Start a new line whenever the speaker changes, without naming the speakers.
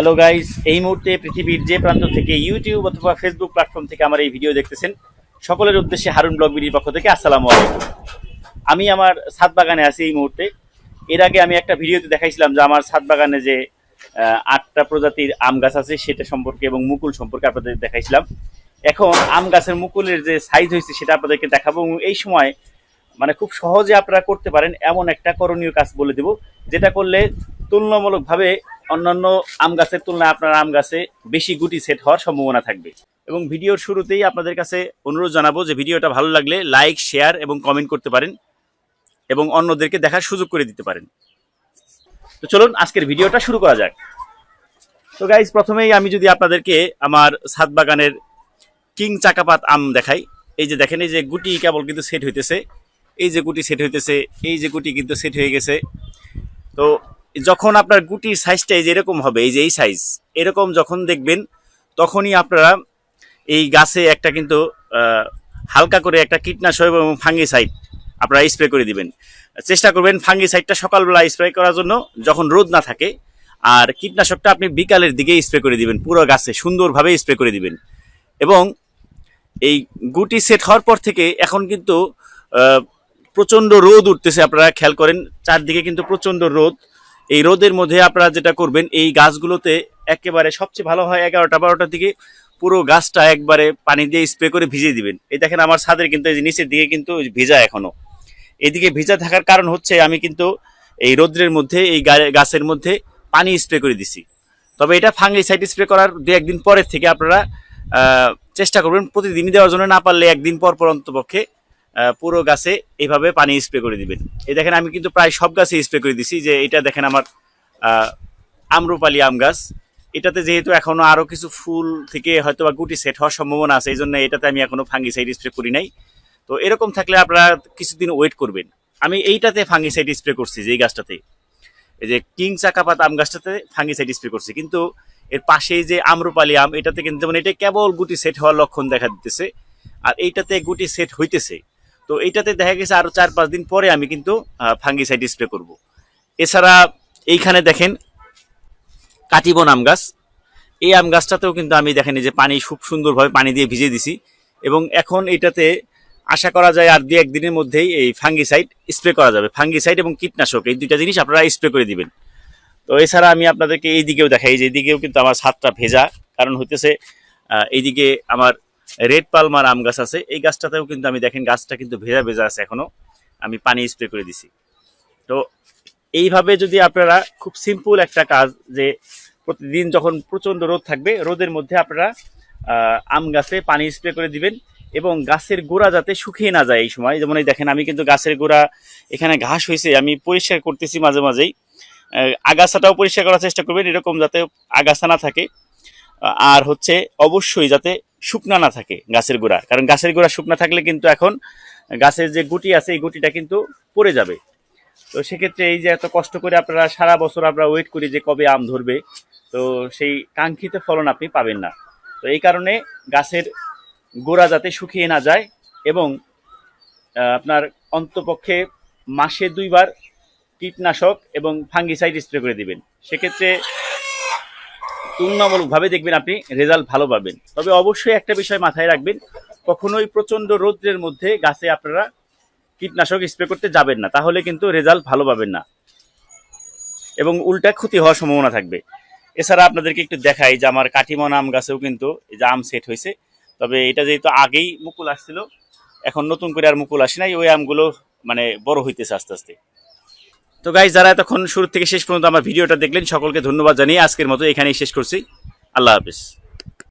Hello guys এই মুহূর্তে পৃথিবীর যে প্রান্ত থেকে ইউটিউব অথবা ফেসবুক প্ল্যাটফর্ম থেকে আমার এই ভিডিও দেখতেছেন, সকলের উদ্দেশ্যে হারুন ব্লগ বিডির পক্ষ থেকে আসসালামু আলাইকুম। আমি আমার ছাদ বাগানে আছি এই মুহূর্তে। এর আগে আমি একটা ভিডিওতে দেখাইছিলাম যে আমার ছাদ বাগানে যে আটটা প্রজাতির আম গাছ আছে, সেটা সম্পর্কে এবং মুকুল সম্পর্কে আপনাদের দেখাইছিলাম। এখন আম গাছের মুকুলের যে সাইজ হয়েছে, সেটা আপনাদেরকে দেখাবো এবং এই সময় মানে খুব সহজে আপনারা করতে পারেন এমন একটা করণীয় কাজ বলে দেব, যেটা করলে তুলনামূলকভাবে অন্যান্য আম গাছের তুলনায় আপনার আম গাছে বেশি গুটি সেট হওয়ার সম্ভাবনা থাকবে। এবং ভিডিওর শুরুতেই আপনাদের কাছে অনুরোধ জানাব যে ভিডিওটা ভালো লাগলে লাইক, শেয়ার এবং কমেন্ট করতে পারেন এবং অন্যদেরকে দেখার সুযোগ করে দিতে পারেন। তো চলুন আজকের ভিডিওটা শুরু করা যাক। তো গাইজ প্রথমেই আমি যদি আপনাদেরকে আমার ছাদ বাগানের কিং চাকাপাত আম দেখাই। এই যে দেখেন, এই যে গুটি কেবল কিন্তু সেট হইতেছে। এই যে গুটি সেট হইতেছে, এই যে গুটি কিন্তু সেট হয়ে গেছে। তো যখন আপনার গুটির সাইজটা এই যে এরকম হবে, এই যে এই সাইজ এরকম যখন দেখবেন, তখনই আপনারা এই গাছে একটা কিন্তু হালকা করে একটা কীটনাশক এবং ফাঙ্গিসাইড আপনারা স্প্রে করে দিবেন। চেষ্টা করবেন ফাঙ্গিসাইডটা সকালবেলা স্প্রে করার জন্য যখন রোদ না থাকে, আর কীটনাশকটা আপনি বিকালের দিকে স্প্রে করে দিবেন, পুরো গাছে সুন্দরভাবে স্প্রে করে দিবেন। এবং এই গুটি সেট হওয়ার পর থেকে এখন কিন্তু প্রচণ্ড রোদ উঠতেছে, আপনারা খেয়াল করেন, চারদিকে কিন্তু প্রচণ্ড রোদ। এই রোদের মধ্যে আপনারা যেটা করবেন, এই গাছগুলোতে একেবারে সবচেয়ে ভালো হয় এগারোটা বারোটার দিকে পুরো গাছটা একবারে পানি দিয়ে স্প্রে করে ভিজিয়ে দিবেন। এই দেখেন আমার ছাদের কিন্তু এই নিচের দিকে কিন্তু ভিজা এখনও এদিকে ভিজা থাকার কারণ হচ্ছে আমি কিন্তু এই রোদ্রের মধ্যে, এই গাছের মধ্যে পানি স্প্রে করে দিছি। তবে এটা ফাঙ্গিসাইড স্প্রে করার দু, একদিন পরের থেকে আপনারা চেষ্টা করবেন প্রতিদিনই দেওয়ার জন্য, না পারলে একদিন পর পর অন্তপক্ষে পুরো গাছে এইভাবে পানি স্প্রে করে দিবেন। এই দেখেন, আমি কিন্তু প্রায় সব গাছে স্প্রে করে দিছি। যে এটা দেখেন আমার আম্রপালি আম গাছ। এটাতে যেহেতু এখনও আরও কিছু ফুল থেকে হয়তো বা গুটি সেট হওয়ার সম্ভাবনা আছে, এই জন্য এটাতে আমি এখনও ফাঙ্গিসাইড স্প্রে করি নাই। তো এরকম থাকলে আপনারা কিছুদিন ওয়েট করবেন। আমি এইটাতে ফাঙ্গিসাইড স্প্রে করছি, যে এই গাছটাতে। এই যে কিং চাকাপাত আম গাছটাতে ফাঙ্গিসাইড স্প্রে করছি। কিন্তু এর পাশেই যে আম্রপালি আম, এটাতে কিন্তু যেমন এটা কেবল গুটি সেট হওয়ার লক্ষণ দেখা দিতেছে। আর এইটাতে গুটি সেট হইতেছে। তো এইটাতে দেখা গেছে আরও চার পাঁচ দিন পরে আমি কিন্তু ফাঙ্গিসাইড স্প্রে করব। এছাড়া এইখানে দেখেন কাটিবন আম গাছ। এই আম গাছটাতেও কিন্তু আমি দেখেন যে পানি খুব সুন্দরভাবে পানি দিয়ে ভিজিয়ে দিছি এবং এখন এটাতে আশা করা যায় আর দু একদিনের মধ্যেই এই ফাঙ্গিসাইড স্প্রে করা যাবে। ফাঙ্গিসাইড এবং কীটনাশক, এই দুইটা জিনিস আপনারা স্প্রে করে দিবেন। তো এছাড়া আমি আপনাদেরকে এই দিকেও দেখাই যে এইদিকেও কিন্তু আমার ছাদটা ভেজা, কারণ হইতেছে এইদিকে আমার রেড পালমার আম গাছ আছে। এই গাছটাতেও কিন্তু আমি দেখেন গাছটা কিন্তু ভেজা ভেজা আছে এখনও। আমি পানি স্প্রে করে দিছি। তো এইভাবে যদি আপনারা খুব সিম্পল একটা কাজ যে প্রতিদিন যখন প্রচণ্ড রোদ থাকবে, রোদের মধ্যে আপনারা আম গাছে পানি স্প্রে করে দিবেন এবং গাছের গোড়া যাতে শুকিয়ে না যায় এই সময়। যেমন এই দেখেন, আমি কিন্তু গাছের গোড়া এখানে ঘাস হয়েছে, আমি পরিষ্কার করতেছি মাঝে মাঝেই। আগাছাটাও পরিষ্কার করার চেষ্টা করবেন, এরকম যাতে আগাছা না থাকে। আর হচ্ছে অবশ্যই যাতে শুকনা না থাকে গাছের গোড়া। কারণ গাছের গোড়া শুকনা থাকলে কিন্তু এখন গাছের যে গুটি আছে, এই গুটিটা কিন্তু পড়ে যাবে। তো সেক্ষেত্রে এই যে এত কষ্ট করে আপনারা সারা বছর আমরা ওয়েট করি যে কবে আম ধরবে, তো সেই কাঙ্ক্ষিত ফলন আপনি পাবেন না। তো এই কারণে গাছের গোড়া যাতে শুকিয়ে না যায় এবং আপনার অন্তপক্ষে মাসে দুইবার কীটনাশক এবং ফাঙ্গিসাইড স্প্রে করে দিবেন। সেক্ষেত্রে তুলনামূলকভাবে দেখবেন আপনি রেজাল্ট ভালো পাবেন। তবে অবশ্যই একটা বিষয় মাথায় রাখবেন, কখনোই প্রচণ্ড রৌদ্রের মধ্যে গাছে আপনারা কীটনাশক স্প্রে করতে যাবেন না, তাহলে কিন্তু রেজাল্ট ভালো পাবেন না। এবং উল্টা ক্ষতি হওয়ার সম্ভাবনা থাকবে। এছাড়া আপনাদেরকে একটু দেখাই যে আমার কাঠিমন আম গাছেও কিন্তু এই যে আম সেট হয়েছে। তবে এটা যেহেতু আগেই মুকুল আসছিল, এখন নতুন করে আর মুকুল আসে নাই, ওই আমগুলো মানে বড় হইতেছে আস্তে আস্তে। তো গাইজ যারা এতক্ষণ শুরু থেকে শেষ পর্যন্ত আমার ভিডিওটা দেখলেন, সকলকে ধন্যবাদ জানিয়ে আজকের মতো এখানেই শেষ করছি। আল্লাহ হাফিজ।